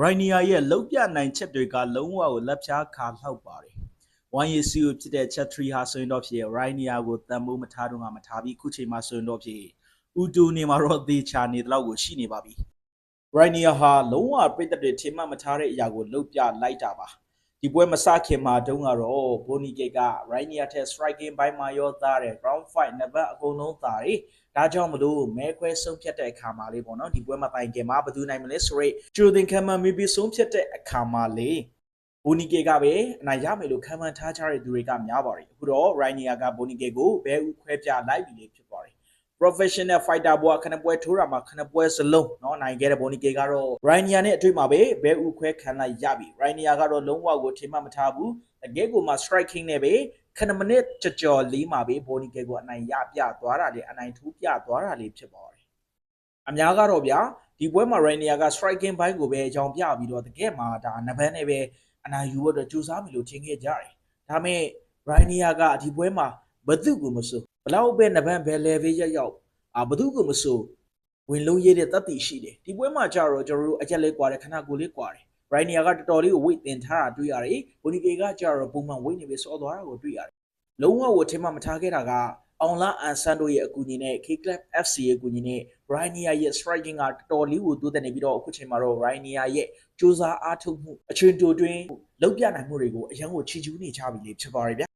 ရိုင်းနီယာရဲ့လုံပြနိုင်ချက်တွေကလုံးဝကိုလက်ဖြားခါလောက်ပါတယ်။ဝိုင်းရစီကိုဖြစ်တဲ့ချက်3ဟာဆိုရင်တော့ဖြစ်ရိုင်းနီယာကိုတန်ဖိုးမထားတော့ငါမထားပြီးခုချိန်မှာဆိုရင်တော့ဖြစ်ဥတူနေမှာတော့သေချာနေတော့ကိုရှိနေပါပြီ။ရိုင်းနီယာဟာလုံးဝပြည့်တဲ့တွေထင်မှတ်မထားတဲ့အရာကိုလုံပြလိုက်တာပါ။ ဒီပွဲမစခင်မှာတုန်းကတော့ဘိုနီဂိတ်ကရိုင်းနီယာထက် striking ဘိုင်းမှာရောသားတယ် ground fight နံပါတ်အကုန်လုံးသားတယ်။ဒါကြောင့်မလို့မဲခွဲဆုံးဖြတ်တဲ့အခါမှာလေးပေါ့နော်ဒီပွဲမှာတိုင်ကင်မှာဘယ်သူနိုင်မလဲဆိုရဲကျိုသင်ခံမှမေဘီဆုံးဖြတ်တဲ့အခါမှာလေးဘိုနီကေကပဲအနိုင်ရမယ်လို့ခံမှန်းထားကြတဲ့သူတွေကများပါတယ်အခုတော့ရိုင်းနီယာကဘိုနီကေကိုဘဲဥခွဲပြလိုက်ပြီလေဖြစ်ပါတယ် professional fighter ဘွားခဏပွဲထိုးတာမှာခဏပွဲစလုံးเนาะနိုင်ခဲ့တဲ့ဘိုနီကေကတော့ရိုင်းနီယာနဲ့အတွေ့မှာပဲဘဲဥခွဲခံလိုက်ရပြီရိုင်းနီယာကတော့လုံးဝကိုထင်မှတ်မထားဘူးတကယ်ကိုမှ striking နဲ့ပဲခဏမိနစ်ကြော်ကြော်လေးမှာပဲဘိုနီကေကိုအနိုင်ရပြသွားတာလေအနိုင်ထူးပြသွားတာလေဖြစ်ပါတယ်အများကတော့ဗျာဒီပွဲမှာရိုင်းနီယာက striking ဘိုင်းကိုပဲအကြောင်းပြပြီးတော့တကယ်မှာဒါနဘန်းနဲ့ပဲအနိုင်ယူဖို့အတွက်ကြိုးစားပြီလို့ထင်ခဲ့ကြတယ်ဒါပေမဲ့ရိုင်းနီယာကဒီပွဲမှာဘသူ့ကိုမစိုး ဘလောက်ပဲနဘန်းဘယ် level ရောက်ရောက်အာဘသူ့ကိုမစိုးဝင်လုံးရတဲ့တတ်သိရှိတယ်ဒီပွဲမှာကြတော့ကျွန်တော်တို့အချက်လေးကွာတယ်ခဏကိုလေးကွာတယ်ရိုင်းနီယာကတော်တော်လေးကို weight တင်ထားတာတွေ့ရတယ်ဘိုနီကေကကြတော့ပုံမှန် weight နေပဲစောသွားတာကိုတွေ့ရတယ်လုံးဝကိုထင်မှမထားခဲ့တာကအောင်လာအန်ဆန်တို့ရဲ့အကူအညီနဲ့ K Club FC ရဲ့အကူအညီနဲ့ Rainia ရဲ့ striking ကတော်တော်လေးကိုတိုးတက်နေပြီးတော့အခုချိန်မှာတော့ Rainia ရဲ့စူးစမ်းအားထုတ်မှုအချွင်တူတွင်လောက်ပြနိုင်မှုတွေကိုအရင်ကိုချီကျူးနေကြပြီလေဖြစ်ပါရဲ့ဗျ